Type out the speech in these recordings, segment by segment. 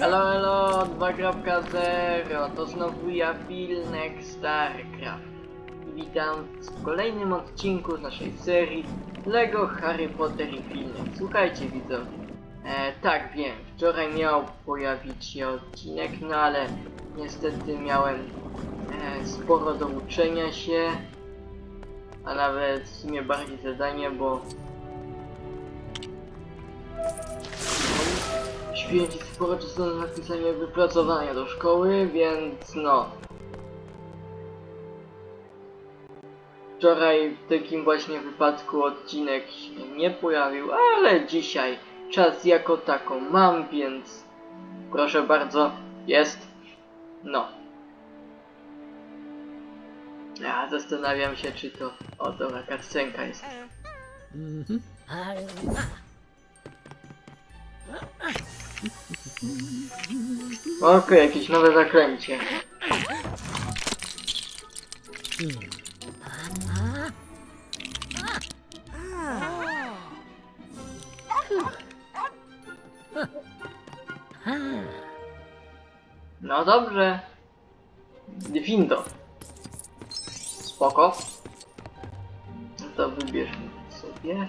Halo, halo, 2.0, to znowu ja, Pilnek StarCraft. Witam w kolejnym odcinku z naszej serii LEGO Harry Potter i Pilnek. Słuchajcie widzowie, e, tak wiem, wczoraj miał pojawić się odcinek, no ale niestety miałem e, sporo do uczenia się, a nawet w sumie bardziej zadanie, bo święci sporo czasu na napisanie wypracowania do szkoły, więc no. Wczoraj w takim właśnie wypadku odcinek się nie pojawił, ale dzisiaj czas jako taką mam, więc proszę bardzo, jest. No. Ja zastanawiam się, czy to... O, dobra, cutscenka jest. Mhm. Okej, jakieś nowe zaklęcie. No dobrze. Window. Spoko. No to wybierzmy sobie.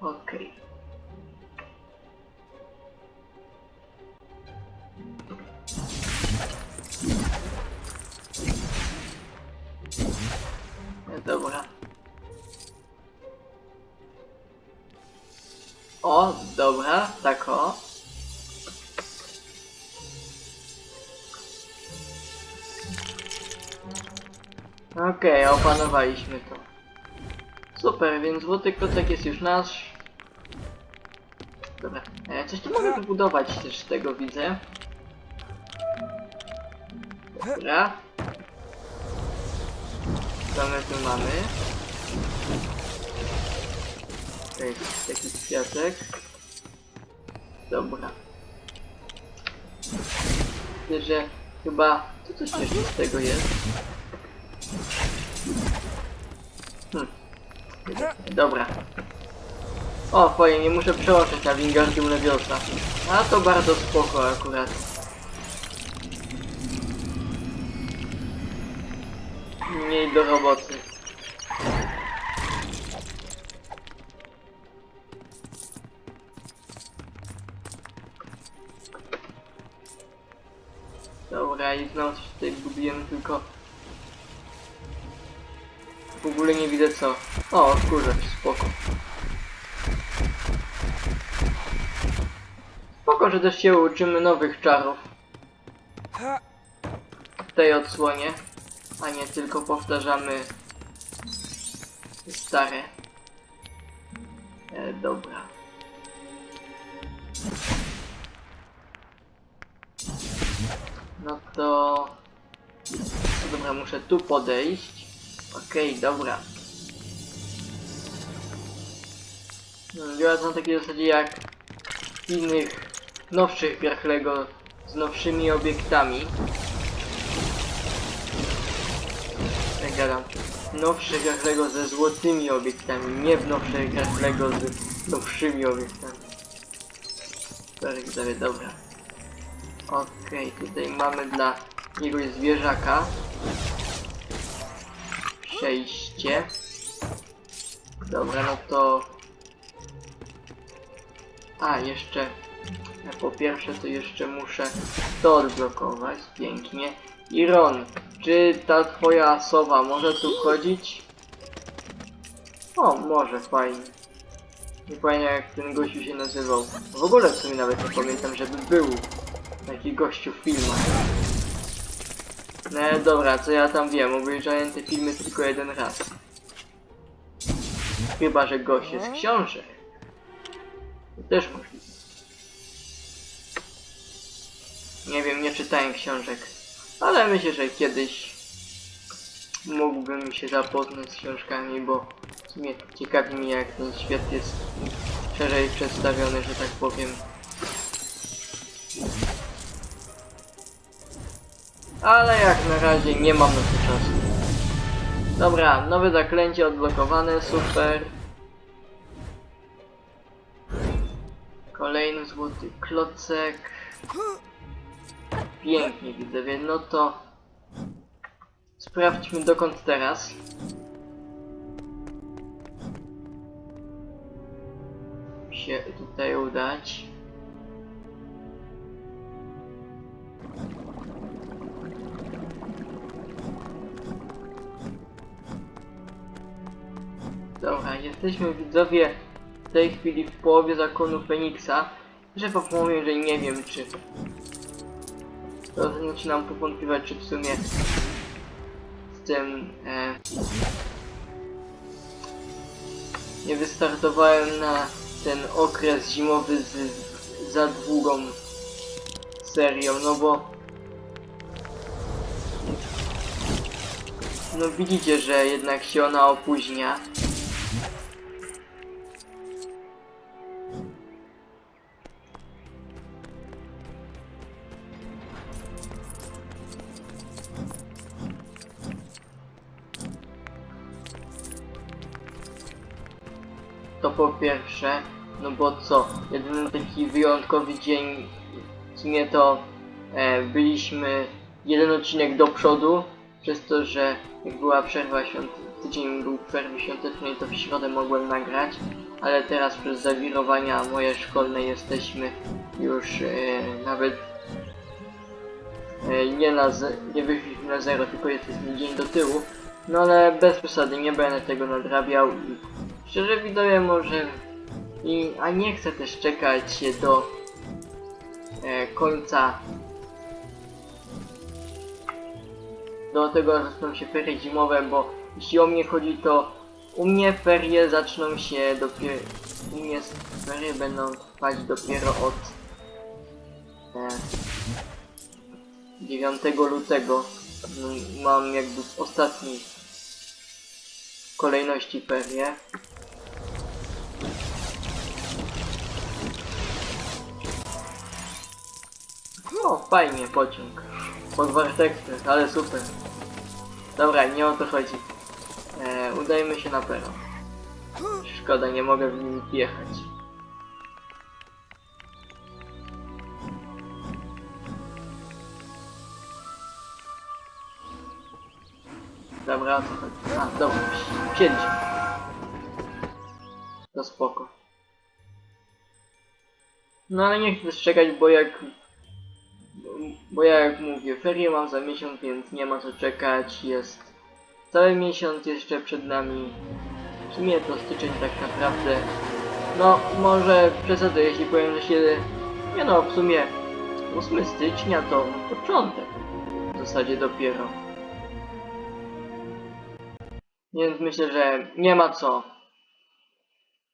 Okej. No Dobra. O, dobra, tak o. Okej, opanowaliśmy to. Super, więc złoty kotek jest już nasz. Dobra, e, coś tu mogę wybudować też z tego widzę. Dobra. Tu mamy? Jest taki kwiatek. Dobra. Myślę, że chyba to coś jeszcze z tego jest. Hmm. Dobra. O, fajnie, nie muszę przełączyć na Wingardium Leviosa. A to bardzo spoko akurat. Do roboty. Dobra, i znowu coś tutaj gubiłem, tylko... W ogóle nie widzę co. O, kurczę, spoko. Spoko, że też się uczymy nowych czarów. W tej odsłonie, a nie tylko powtarzamy stare. E, dobra. No to... Dobra, muszę tu podejść. Okej, dobra. No, Działa to na takiej zasadzie jak w innych nowszych grach LEGO z nowszymi obiektami. Gadam. W nowszych grach LEGO ze złotymi obiektami, nie w nowszych LEGO z nowszymi obiektami. Sorry, widzowie, dobra. Okej, tutaj mamy dla jakiegoś zwierzaka przejście. Dobra, no to... A, jeszcze... Po pierwsze to jeszcze muszę to odblokować, pięknie. Iron, czy ta twoja sowa może tu chodzić? O, może, fajnie. Nie pamiętam jak ten gościu się nazywał. W ogóle w sumie nawet nie pamiętam, żeby był taki gościu w filmach. No dobra, co ja tam wiem, obejrzałem te filmy tylko jeden raz. Chyba, że gość jest książek. To też możliwe. Nie wiem, nie czytałem książek, ale myślę, że kiedyś mógłbym się zapoznać z książkami, bo w sumie ciekawi mnie jak ten świat jest szerzej przedstawiony, że tak powiem. Ale jak na razie nie mam na to czasu. Dobra, nowe zaklęcie odblokowane, super. Kolejny złoty klocek. Pięknie widzowie, no to sprawdźmy dokąd teraz. Się tutaj udać. Dobra, jesteśmy widzowie w tej chwili w połowie zakonu Feniksa. Że powiem, że nie wiem czy to zaczynam powątpiewać, czy w sumie z tym e, nie wystartowałem na ten okres zimowy z, z za długą serią, no bo no widzicie, że jednak się ona opóźnia. Pierwsze, no bo co, jedyny taki wyjątkowy dzień, w sumie to e, byliśmy jeden odcinek do przodu, przez to, że jak była przerwa świąteczna, tydzień był przerwy świątecznej, to w środę mogłem nagrać, ale teraz przez zawirowania moje szkolne jesteśmy już e, nawet e, nie na nie wyszliśmy na zero, tylko jesteśmy dzień do tyłu. No ale bez przesady, nie będę tego nadrabiał i szczerze widzowie może i a nie chcę też czekać do e, końca do tego zaczną się ferie zimowe, bo jeśli o mnie chodzi to u mnie ferie zaczną się dopiero u mnie ferie będą trwać dopiero od e, 9 lutego Mm, mam jakby w ostatniej kolejności ferie. O, fajnie, pociąg. Podwart Express, ale super. Dobra, nie o to chodzi. E, udajmy się na peron. Szkoda, nie mogę w nim jechać. Dobra, o co chodzi? A, dobra, siedź. To spoko. No ale nie chcę czekać, bo jak... Bo ja jak mówię, ferie mam za miesiąc, więc nie ma co czekać, jest... Cały miesiąc jeszcze przed nami. W sumie to styczeń tak naprawdę. No, może przesadzę, jeśli powiem, że się... Nie no, w sumie 8 stycznia to początek. W zasadzie dopiero. Więc myślę, że nie ma co.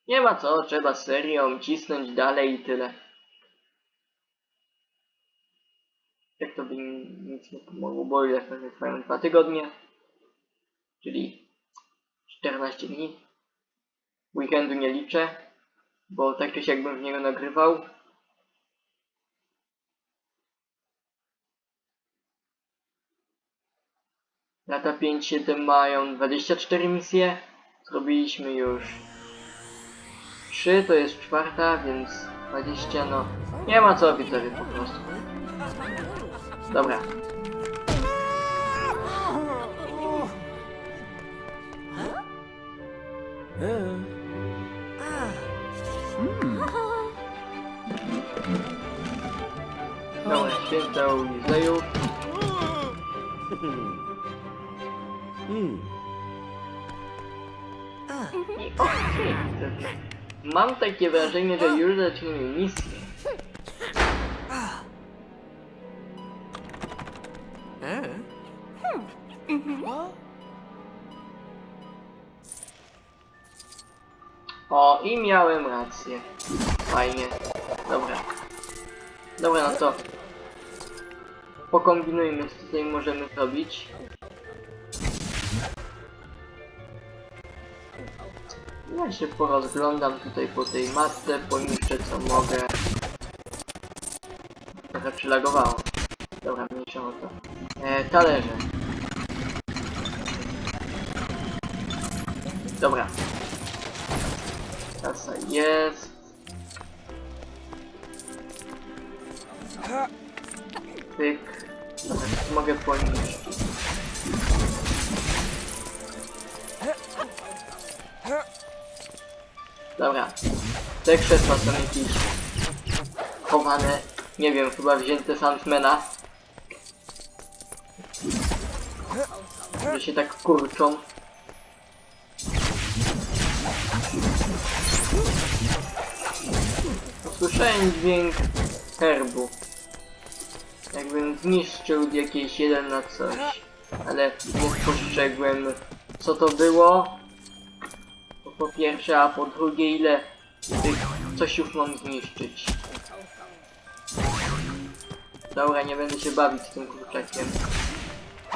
Nie ma co, trzeba serią cisnąć dalej i tyle. Jak to by nic nie pomogło, bo ile pewnie trwają dwa tygodnie. Czyli 14 dni. Weekendu nie liczę, bo tak czy siak w niego nagrywał. Lata 5-7 mają 24 misje. Zrobiliśmy już 3, to jest czwarta, więc 20, no nie ma co widzowie po prostu. Dobra. Dobra, święta okej, widzowie. Mam takie wrażenie, że już zaczynamy misję. I miałem rację. Fajnie. Dobra. Dobra, no to pokombinujmy, co tutaj możemy zrobić. Ja się porozglądam tutaj po tej matce, poniszczę co mogę. Trochę przylagowało. Dobra, mniejsza o to. E, talerze. Dobra. Jest. Pyk. To mogę poniszczyć. Dobra. Te krzesła są jakieś chowane. Nie wiem, chyba wzięte z Antmana. Że się tak kurczą. Usłyszałem dźwięk herbu. Jakbym zniszczył jakieś jeden na coś. Ale nie spostrzegłem co to było. Po pierwsze, a po drugie ile tych coś mam zniszczyć. Dobra, nie będę się bawić tym kurczakiem.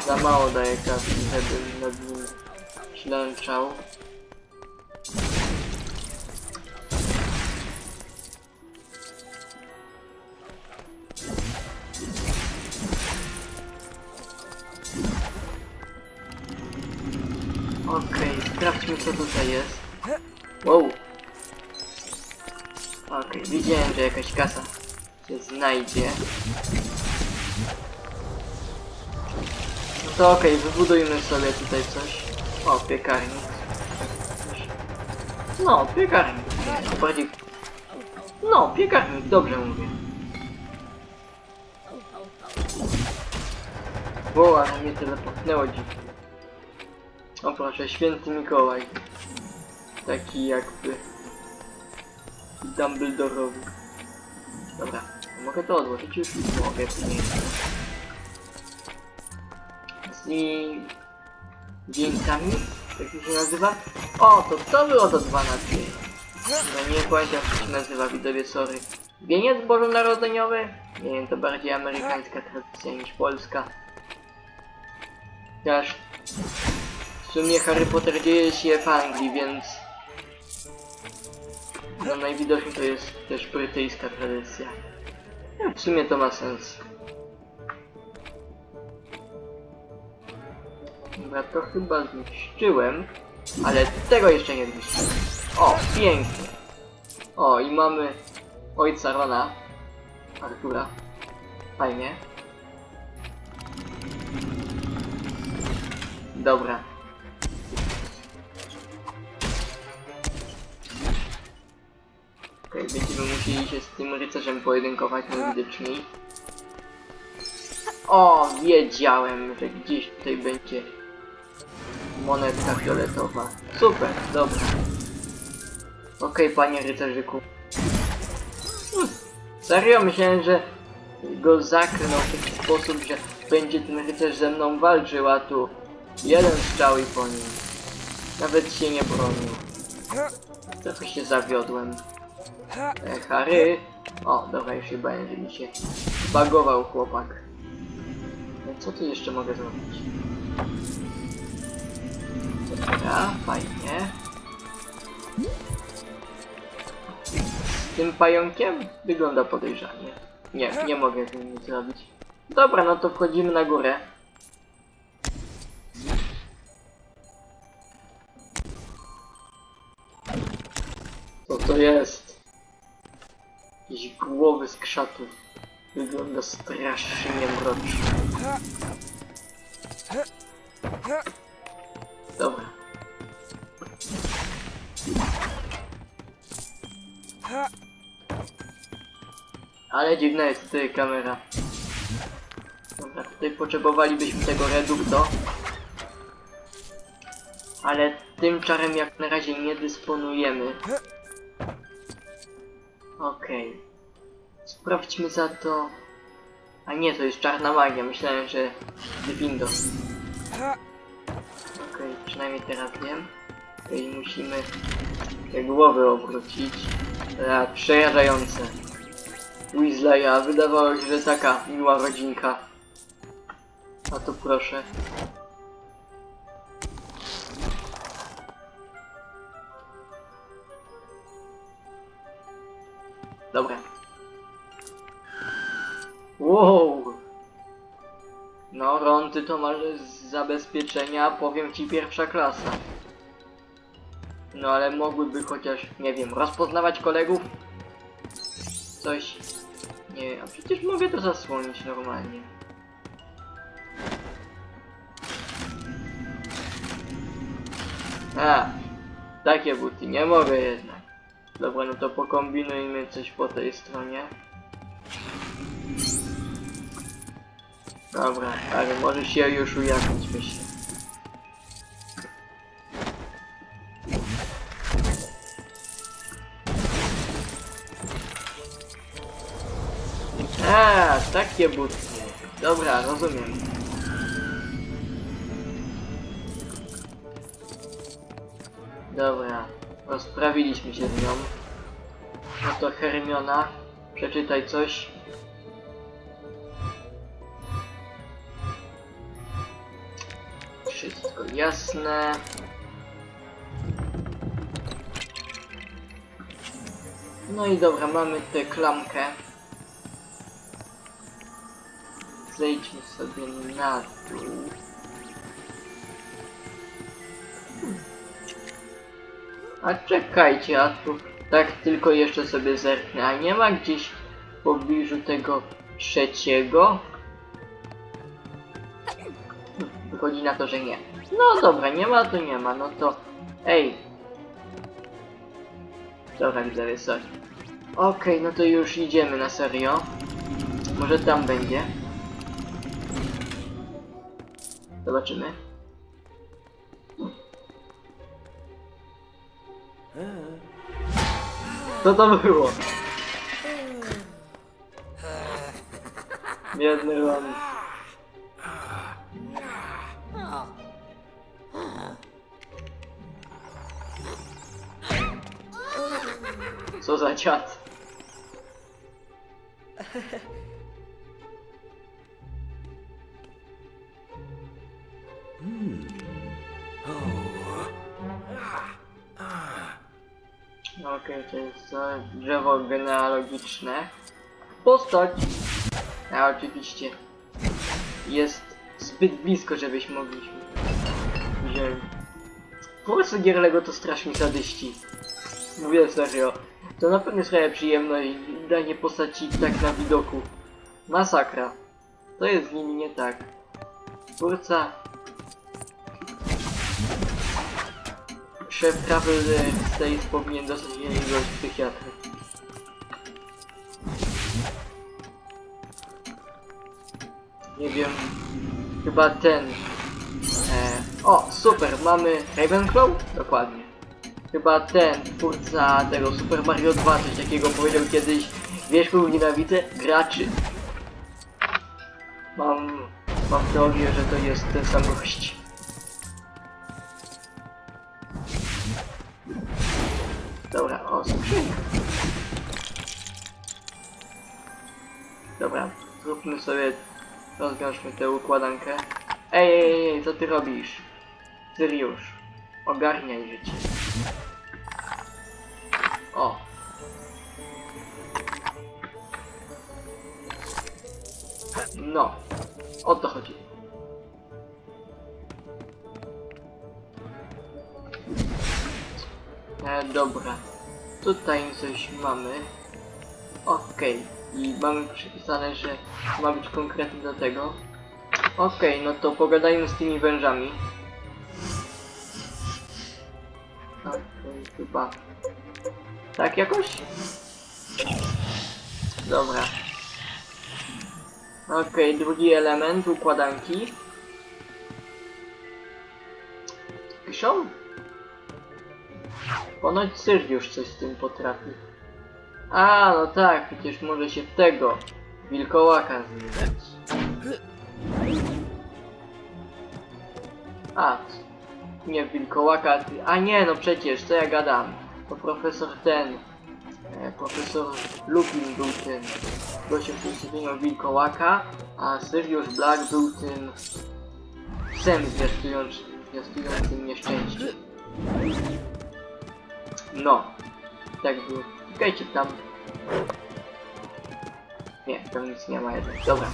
Za mało daje kasy, żebym nad nim ślęczał. Wow. Okej, widziałem, że jakaś kasa się znajdzie. No to okej, wybudujmy sobie tutaj coś. O, piekarnik. No, piekarnik. Bardziej... No, piekarnik, dobrze mówię. Wow, ale mnie telepotnęło dziwnie. O proszę, święty Mikołaj. Taki jakby... Dumbledorowy. Dobra, mogę to odłożyć już? Mogę, nie Z. Wieńcami? Jak się nazywa? O, to to było to 2 na 3. No nie pamiętam jak to się nazywa, widowie, sorry. Wieniec bożonarodzeniowy? Nie wiem, to bardziej amerykańska tradycja niż polska. Chociaż w sumie Harry Potter dzieje się w Anglii, więc no najwidoczniej to jest też brytyjska tradycja. No, w sumie to ma sens. Dobra, to chyba zniszczyłem, ale tego jeszcze nie zniszczyłem. O, pięknie. O, i mamy ojca Rona, Artura. Fajnie. Dobra. Okej, będziemy musieli się z tym rycerzem pojedynkować najwidoczniej. O, wiedziałem, że gdzieś tutaj będzie monetka fioletowa. Super, dobra. Okej, panie rycerzyku. Hmm, serio? Myślałem, że go zaklnął w taki sposób, że będzie ten rycerz ze mną walczył, a tu jeden strzał i po nim. Nawet się nie bronił. Trochę się zawiodłem. E, Harry. O, dobra, już się że mi się bagował chłopak. No, co tu jeszcze mogę zrobić? Dobra, fajnie. Z tym pająkiem wygląda podejrzanie. Nie, nie mogę z nim nic zrobić. Dobra, no to wchodzimy na górę. Co to jest? Jakieś głowy z krzatów. Wygląda strasznie mrocznie. Dobra. Ale dziwna jest tutaj kamera. Dobra, tutaj potrzebowalibyśmy tego redukto. Ale tym czarem jak na razie nie dysponujemy. Okej. Sprawdźmy za to... A nie, to jest czarna magia. Myślałem, że Divindo. Okej, przynajmniej teraz wiem. Okej, musimy te głowy obrócić. A, przerażające. Weasleya, wydawało się, że taka miła rodzinka. A to proszę. Wow! No, Ron, ty to masz z zabezpieczenia, powiem ci pierwsza klasa. No ale mogłyby chociaż, nie wiem, rozpoznawać kolegów? Coś... Nie, A przecież mogę to zasłonić normalnie. A, takie buty, nie mogę jednak. Dobra, no to pokombinujmy coś po tej stronie. Dobra, ale może się już ujawnić, myślę. A, takie buty. Dobra, rozumiem. Dobra, rozprawiliśmy się z nią. No to Hermiona, przeczytaj coś. Wszystko jasne. No i dobra, mamy tę klamkę. Zejdźmy sobie na dół. A czekajcie, a tu tak tylko jeszcze sobie zerknę, a nie ma gdzieś w pobliżu tego trzeciego? Wychodzi na to, że nie. No dobra, nie ma to nie ma, no to... Ej! Dobra, widzowie, sorry. Okej, no to już idziemy na serio. Może tam będzie. Zobaczymy. Co to było? Biedny Ron. Co za dziad? Okej, to jest drzewo genealogiczne. Postać! A oczywiście jest zbyt blisko, żebyśmy mogliśmy wziąć. Po prostu gier Lego to strasznie sadyści. Mówię serio. To na pewno sprawia przyjemność danie postaci tak na widoku. Masakra. To jest z nimi nie tak. Twórca Szef Travel States powinien dostać jakiegoś psychiatry. Nie wiem. Chyba ten. E, o, super, mamy Ravenclaw? Dokładnie. Chyba ten twórca tego Super Mario 2 coś takiego powiedział kiedyś. Wiesz, kogo nienawidzę? Graczy. Mam, mam teorię, że to jest ten sam gość. Dobra, o, skrzynia. Dobra, zróbmy sobie, rozwiążmy tę układankę. Ej, ej, ej, co ty robisz? Syriusz, ogarniaj życie. O. No, o to chodzi. E, dobra. Tutaj coś mamy. Okej. I mamy przypisane, że ma być konkretny do tego. Okej, no to pogadajmy z tymi wężami. Chyba. Tak jakoś? Dobra. Okej, drugi element układanki. Piszą? Ponoć Syrgiusz coś z tym potrafi. A, no tak, przecież może się w tego wilkołaka zmieniać. A, nie wilkołaka, a nie, no przecież, co ja gadam? To profesor ten, e, profesor Lupin był tym gościem, w wilkołaka, a Sirius Black był tym psem zwiastując- zwiastującym nieszczęście. No, tak było. Czekajcie tam. Nie, tam nic nie ma jednak. Dobra,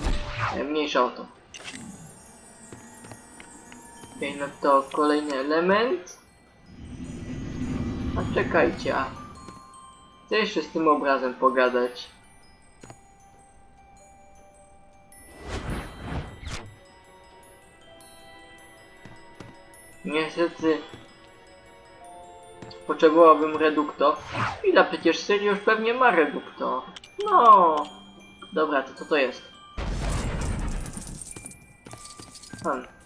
e, mniejsza o to. Okej, okay, no to kolejny element. A czekajcie, a... Chcę jeszcze z tym obrazem pogadać. Niestety... Potrzebowałbym reduktor. Chwila, przecież Syriusz pewnie ma reduktor. No. Dobra, to co to jest? Hmm.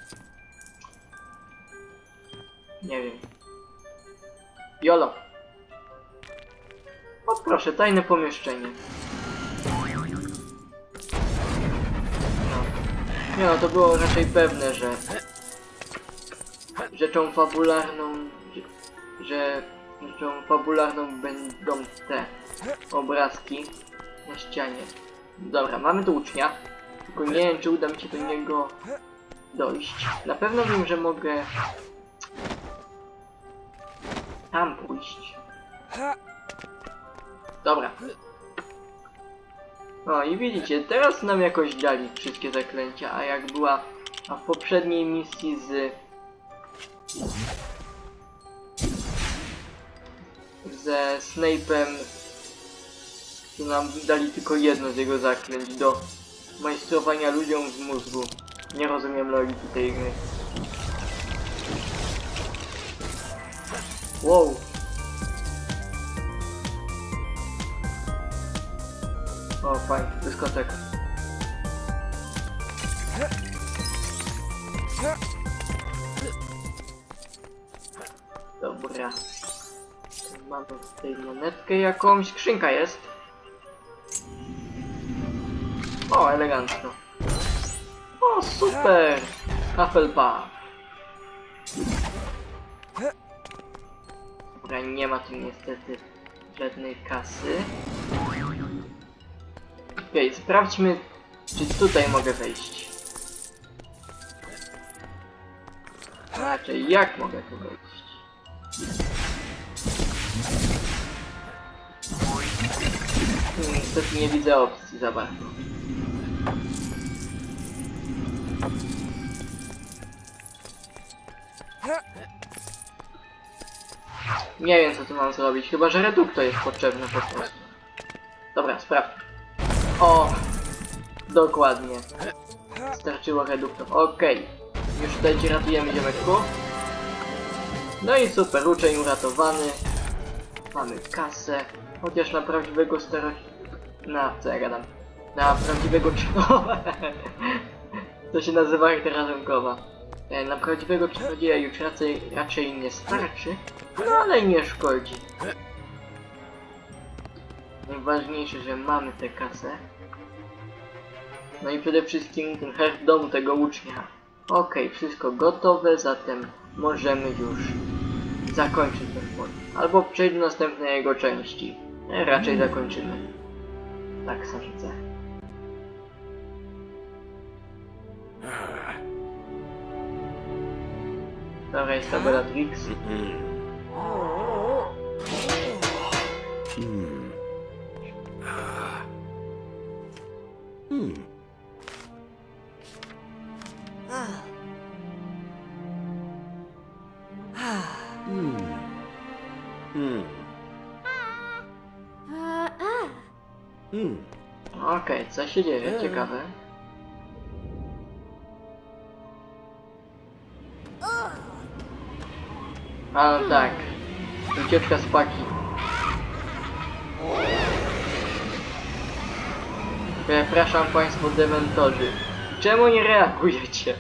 Nie wiem. Jolo. O proszę, tajne pomieszczenie. No. Nie no, to było raczej pewne, że rzeczą fabularną, że, rzeczą fabularną będą te obrazki na ścianie. Dobra, mamy tu ucznia, tylko nie wiem, czy uda mi się do niego dojść. Na pewno wiem, że mogę tam pójść. Dobra. No i widzicie, teraz nam jakoś dali wszystkie zaklęcia, a jak była a w poprzedniej misji z ze Snape'em to nam dali tylko jedno z jego zaklęć do majstrowania ludziom w mózgu. Nie rozumiem logiki tej gry. Wow. O, fajnie, dyskoteka. Dobra. Mamy tutaj monetkę jakąś. Skrzynka jest. O, elegancko. O, super! Hufflepuff. Dobra, nie ma tu niestety żadnej kasy. Okej, sprawdźmy, czy tutaj mogę wejść. Raczej jak mogę tu wejść? Hmm, Niestety nie widzę opcji za bardzo. Nie wiem co tu mam zrobić, chyba że reduktor jest potrzebny po prostu. Dobra, sprawdź. O! Dokładnie. Starczyło reduktor. Okej. Już tutaj ci ratujemy ziomeczku. No i super, uczeń uratowany. Mamy kasę. Chociaż na prawdziwego starość... Na, co ja gadam? Na prawdziwego... to się nazywa litera rynkowa. E, Na prawdziwego czarodzieja już raczej, raczej nie starczy, no ale nie szkodzi. Najważniejsze, że mamy tę kasę. No i przede wszystkim ten herb domu tego ucznia. Okej, wszystko gotowe, zatem możemy już zakończyć ten mod. Albo przejść do następnej jego części. E, Raczej zakończymy. Tak sądzę. Dobra, jest ta Bellatrix. Okej, co się dzieje? Ciekawe. A no tak. Ucieczka z paki. Przepraszam Państwo dementorzy. Czemu nie reagujecie?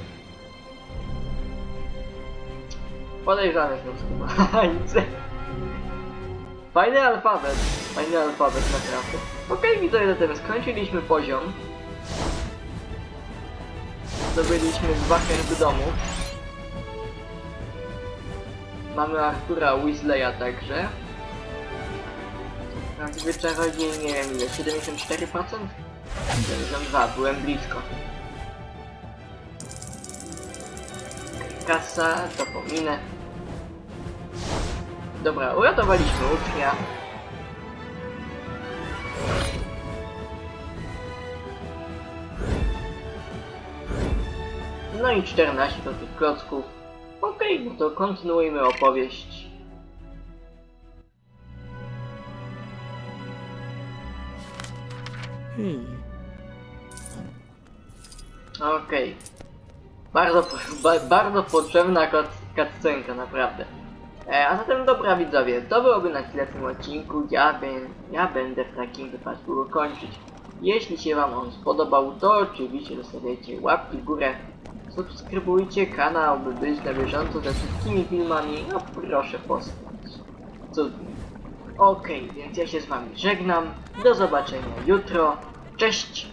Podejrzane są skubańce. Fajny alfabet. Fajny alfabet naprawdę. Okej, widzowie, zatem skończyliśmy poziom. Zdobyliśmy dwa herby domu. Mamy Artura Weasleya także. Prawdziwy czarodziej, nie wiem ile, 74%? 72, byłem blisko. Kasa, to pominę. Dobra, uratowaliśmy ucznia. No i 14 do tych klocków. Okej, no to kontynuujmy opowieść. Okej. Bardzo, po- ba, bardzo potrzebna cutscenka, naprawdę. E, a zatem dobra widzowie, to byłoby na tyle w tym odcinku. Ja, bę, ja będę w takim wypadku go kończyć. Jeśli się wam on spodobał, to oczywiście zostawiajcie łapki w górę. Subskrybujcie kanał, by być na bieżąco ze wszystkimi filmami. No proszę posłuchać. Cudnie. Okej, więc ja się z wami żegnam. Do zobaczenia jutro. Cześć!